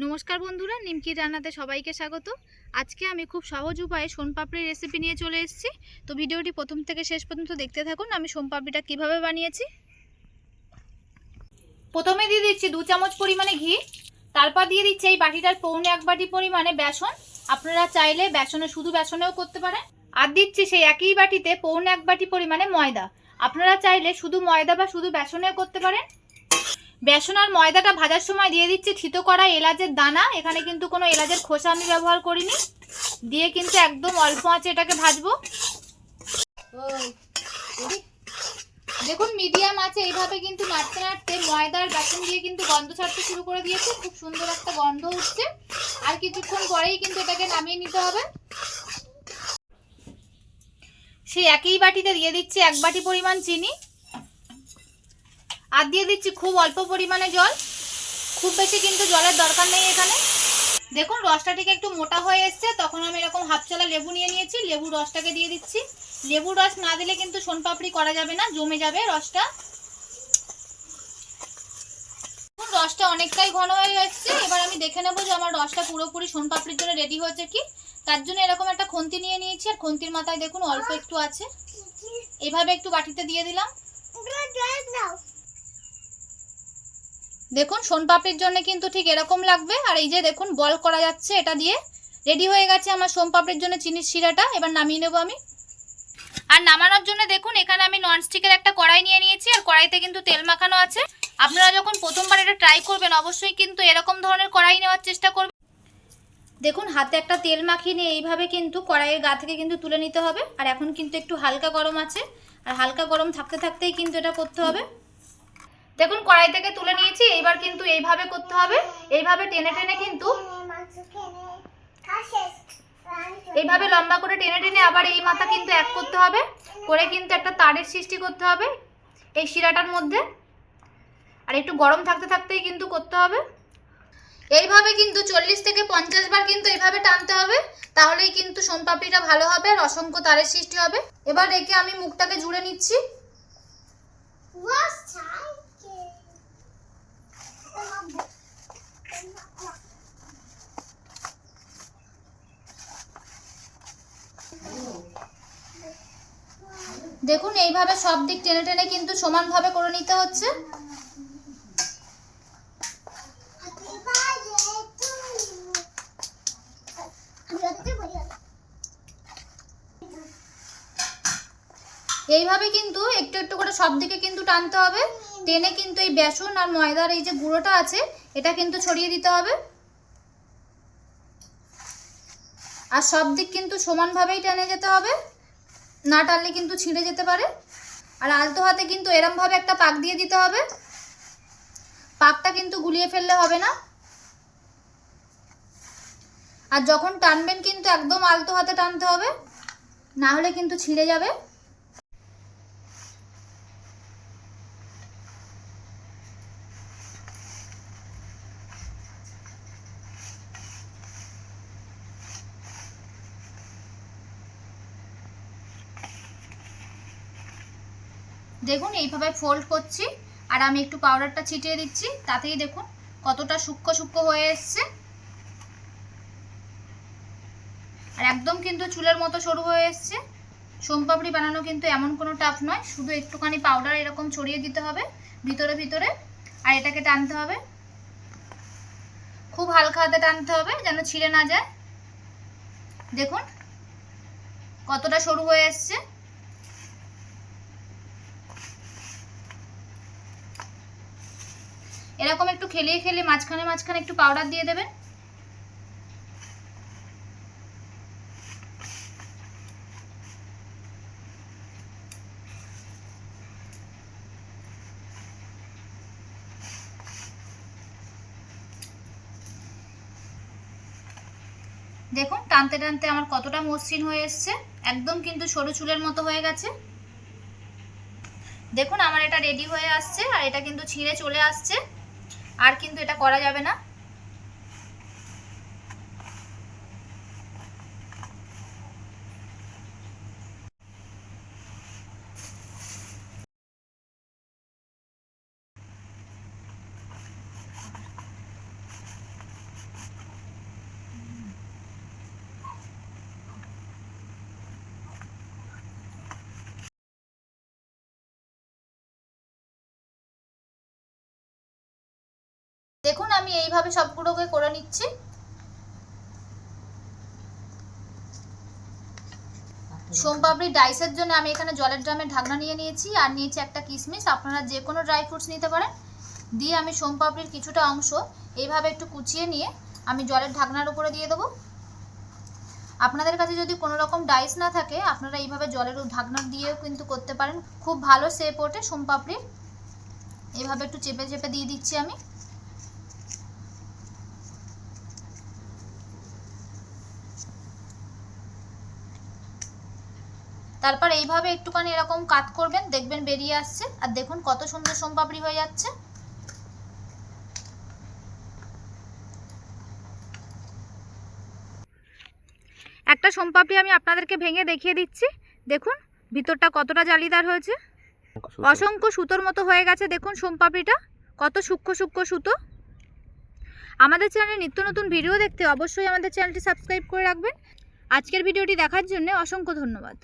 নমস্কার বন্ধুরা, নিমকি রান্নাতে সবাইকে স্বাগত। আজকে আমি খুব সহজ উপায়ে সোনপাপড়ির রেসিপি নিয়ে চলে এসেছি। তো ভিডিওটি প্রথম থেকে শেষ পর্যন্ত দেখতে থাকুন, আমি সোনপাপড়িটা কীভাবে বানিয়েছি। প্রথমে দিয়ে দিচ্ছি দু চামচ পরিমাণে ঘি, তারপর দিয়ে দিচ্ছি এই বাটিটার পৌনে এক বাটি পরিমাণে বেসন। আপনারা চাইলে বেসনে, শুধু বেসনেও করতে পারেন। আর দিচ্ছি সেই একই বাটিতে পৌনে এক বাটি পরিমাণে ময়দা। আপনারা চাইলে শুধু ময়দা বা শুধু বেসনেও করতে পারেন। বেসন আর ময়দাটা ভাজার সময় দিয়ে দিচ্ছি থিতো করা এলাচের দানা। এখানে কিন্তু কোনো এলাচের খোসা আমি ব্যবহার করিনি। দিয়ে কিন্তু একদম অল্প আঁচে এটাকে ভাজবো। দেখুন, মিডিয়াম আছে এইভাবে কিন্তু নাড়তে নাড়তে ময়দার বেসন দিয়ে কিন্তু গন্ধ ছাড়তে শুরু করে দিয়েছে। খুব সুন্দর একটা গন্ধ উঠছে। আর কিছুক্ষণ পরেই কিন্তু এটাকে নামিয়ে নিতে হবে। সেই একই বাটিতে দিয়ে দিচ্ছি এক বাটি পরিমাণ চিনি। আর দিয়ে দিচ্ছি খুব অল্প পরিমাণে জল। খুব বেশি কিন্তু জলের দরকার নেই এখানে। দেখুন, রসটা ঠিক একটু মোটা হয়ে এসছে। তখন আমি এরকম হাফ চলা লেবু নিয়ে নিয়েছি। লেবুর রসটাকে দিয়ে দিচ্ছি। লেবুর রস না দিলে কিন্তু সোনপাপড়ি করা যাবে না, জমে যাবে রসটা। রসটা অনেকটাই ঘন হয়ে যাচ্ছে এবার আমি দেখে নেব যে আমার রসটা পুরোপুরি সোনপাপড়ির জন্য রেডি হয়েছে কি। তার জন্য এরকম একটা খুন্তি নিয়ে নিয়েছি। আর খুন্তির মাথায় দেখুন, অল্প একটু আছে। এভাবে একটু বাটিতে দিয়ে দিলাম। দেখুন সোনপাপড়ির জন্য কিন্তু ঠিক এরকম লাগবে। আর এই যে দেখুন, বল করা যাচ্ছে এটা দিয়ে। রেডি হয়ে গেছে আমার সোনপাপড়ির জন্য চিনির শিরাটা। এবার নামিয়ে নেব আমি। আর নামানোর জন্য দেখুন, এখানে আমি ননস্টিকের একটা কড়াই নিয়ে নিয়েছি। আর কড়াইতে কিন্তু তেল মাখানো আছে। আপনারা যখন প্রথমবার এটা ট্রাই করবেন, অবশ্যই কিন্তু এরকম ধরনের কড়াই নেওয়ার চেষ্টা করবেন। দেখুন, হাতে একটা তেল মাখিয়ে নিয়ে এইভাবে কিন্তু কড়াইয়ের গা থেকে কিন্তু তুলে নিতে হবে। আর এখন কিন্তু একটু হালকা গরম আছে। আর হালকা গরম থাকতে থাকতেই কিন্তু এটা করতে হবে। দেখুন, কড়াই থেকে তুলে নিয়েছি, এইবার কিন্তু এইভাবে করতে হবে। এইভাবে টেনে টেনে কিন্তু এইভাবে লম্বা করে টেনে টেনে আবার এই মাথা কিন্তু এক করতে হবে, করে কিন্তু একটা তারের সৃষ্টি করতে হবে এই শিরাটার মধ্যে। আর একটু গরম থাকতে থাকতেই কিন্তু করতে হবে। এইভাবে কিন্তু চল্লিশ থেকে পঞ্চাশ বার কিন্তু এইভাবে টানতে হবে, তাহলেই কিন্তু সোনপাপড়িটা ভালো হবে আর অসংখ্য তারের সৃষ্টি হবে। এবার রেখে আমি মুখটাকে জুড়ে নিচ্ছি। দেখুন, এইভাবে সব দিক টেনে টেনে কিন্তু সমানভাবে করে নিতে হচ্ছে। এইভাবে কিন্তু একটু একটু করে সব দিকে কিন্তু টানতে হবে। টেনে কিন্তু এই বেসন আর ময়দার এই যে গুঁড়োটা আছে, এটা কিন্তু ছড়িয়ে দিতে হবে। আর সব দিক কিন্তু সমানভাবেই টেনে যেতে হবে। না টানলে কিন্তু ছিঁড়ে যেতে পারে। আর আলতো হাতে কিন্তু এরমভাবে একটা পাক দিয়ে দিতে হবে। পাকটা কিন্তু গুলিয়ে ফেললে হবে না। আর যখন টানবেন কিন্তু একদম আলতো হাতে টানতে হবে, না হলে কিন্তু ছিঁড়ে যাবে। দেখুন, এইভাবে ফোল্ড করছি, আর আমি একটু পাউডারটা ছিটিয়ে দিচ্ছি, তাতেই দেখুন কতটা সূক্ষ্ম সূক্ষ্ম হয়ে এসছে। আর একদম কিন্তু চুলের মতো সরু হয়ে এসছে। সোমপাপড়ি বানানো কিন্তু এমন কোনো টাফ নয়, শুধু একটুখানি পাউডার এরকম ছড়িয়ে দিতে হবে, ভিতরে ভিতরে, আর এটাকে টানতে হবে। খুব হালকা হাতে টানতে হবে, যেন ছিঁড়ে না যায়। দেখুন, কতটা সরু হয়ে এসছে। এরকম একটু খেলিয়ে খেলিয়ে মাঝখানে মাঝখানে একটু পাউডার দিয়ে দেবেন। দেখুন, টানতে টানতে আমার কতটা মসৃণ হয়ে এসছে। একদম কিন্তু সরু চুলের মতো হয়ে গেছে। দেখুন, আমার এটা রেডি হয়ে আসছে আর এটা কিন্তু ছিঁড়ে চলে আসছে। আর কিন্তু এটা করা যাবে না। দেখুন, আমি এইভাবে সবগুলোকে করে নিচ্ছি। সোমপাপড়ি ডাইসের জন্য আমি এখানে জলের ড্রামের ঢাকনা নিয়ে নিয়েছি, আর নিয়েছি একটা কিশমিশ আপনারা যে কোনো ড্রাই ফ্রুটস নিতে পারেন। দিয়ে আমি সোমপাপড়ির কিছুটা অংশ এইভাবে একটু কুচিয়ে নিয়ে আমি জলের ঢাকনার উপরে দিয়ে দেবো। আপনাদের কাছে যদি কোনো রকম ডাইস না থাকে, আপনারা এইভাবে জলের ঢাকনা দিয়েও কিন্তু করতে পারেন। খুব ভালো শেপ ওঠে সোমপাপড়ির এইভাবে একটু চেপে চেপে দিয়ে দিচ্ছি আমি। তারপর এইভাবে একটুখানি এরকম কাট করবেন, দেখবেন বেরিয়ে আসছে। আর দেখুন কত সুন্দর সোমপাপড়ি হয়ে যাচ্ছে। একটা সোমপাপড়ি আমি আপনাদেরকে ভেঙে দেখিয়ে দিচ্ছি। দেখুন, ভিতরটা কতটা জালিদার হয়েছে। অসংখ্য সুতোর মতো হয়ে গেছে, দেখুন সোমপাপড়িটা। কত সূক্ষ্ম সূক্ষ্ম সুতো। আমাদের চ্যানেলে নিত্য নতুন ভিডিও দেখতে অবশ্যই আমাদের চ্যানেলটি সাবস্ক্রাইব করে রাখবেন। আজকের ভিডিওটি দেখার জন্য অসংখ্য ধন্যবাদ।